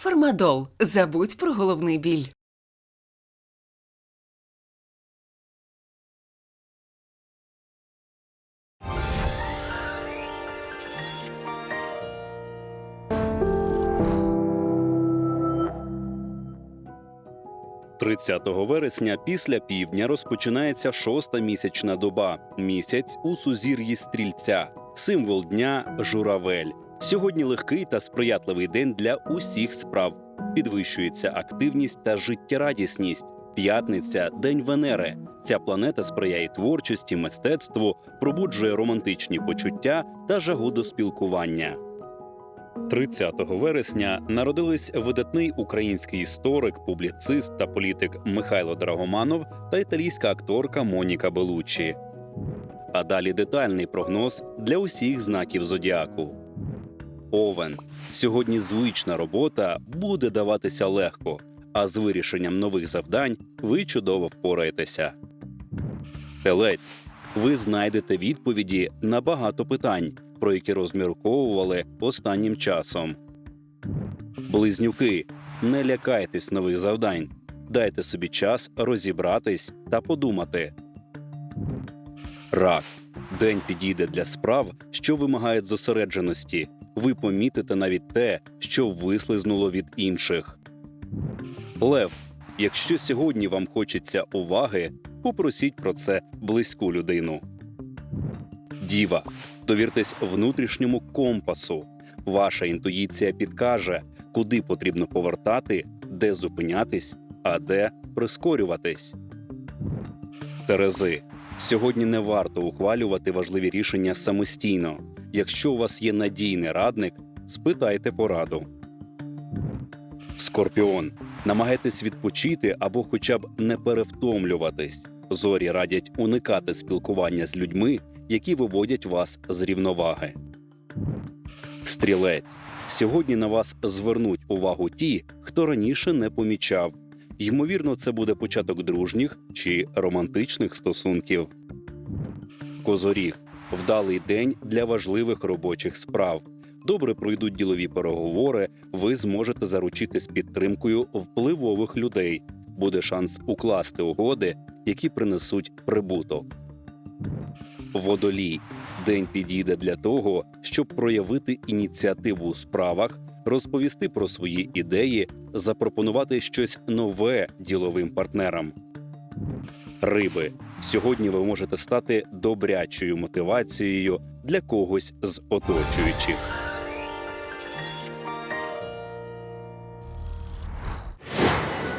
Фармадол. Забудь про головний біль. – 30 вересня після півдня розпочинається шоста місячна доба. Місяць у сузір'ї стрільця, символ дня журавель. Сьогодні легкий та сприятливий день для усіх справ. Підвищується активність та життєрадісність. П'ятниця день Венери. Ця планета сприяє творчості, мистецтву, пробуджує романтичні почуття та жагу до спілкування. 30 вересня народились видатний український історик, публіцист та політик Михайло Драгоманов та італійська акторка Моніка Белуччі. А далі детальний прогноз для усіх знаків зодіаку. Овен. Сьогодні звична робота буде даватися легко, а з вирішенням нових завдань ви чудово впораєтеся. Телець. Ви знайдете відповіді на багато питань, про які розмірковували останнім часом. Близнюки. Не лякайтесь нових завдань. Дайте собі час розібратись та подумати. Рак. День підійде для справ, що вимагають зосередженості. Ви помітите навіть те, що вислизнуло від інших. Лев. Якщо сьогодні вам хочеться уваги, попросіть про це близьку людину. Діва. Довіртесь внутрішньому компасу. Ваша інтуїція підкаже, куди потрібно повертати, де зупинятись, а де прискорюватись. Терези. Сьогодні не варто ухвалювати важливі рішення самостійно. Якщо у вас є надійний радник, спитайте пораду. Скорпіон. Намагайтесь відпочити або хоча б не перевтомлюватись. Зорі радять уникати спілкування з людьми, які виводять вас з рівноваги. Стрілець. Сьогодні на вас звернуть увагу ті, хто раніше не помічав. Ймовірно, це буде початок дружніх чи романтичних стосунків. Козоріг вдалий день для важливих робочих справ. Добре пройдуть ділові переговори, ви зможете заручитись підтримкою впливових людей. Буде шанс укласти угоди, які принесуть прибуток. Водолій день підійде для того, щоб проявити ініціативу у справах, розповісти про свої ідеї, запропонувати щось нове діловим партнерам. Риби сьогодні ви можете стати добрячою мотивацією для когось з оточуючих.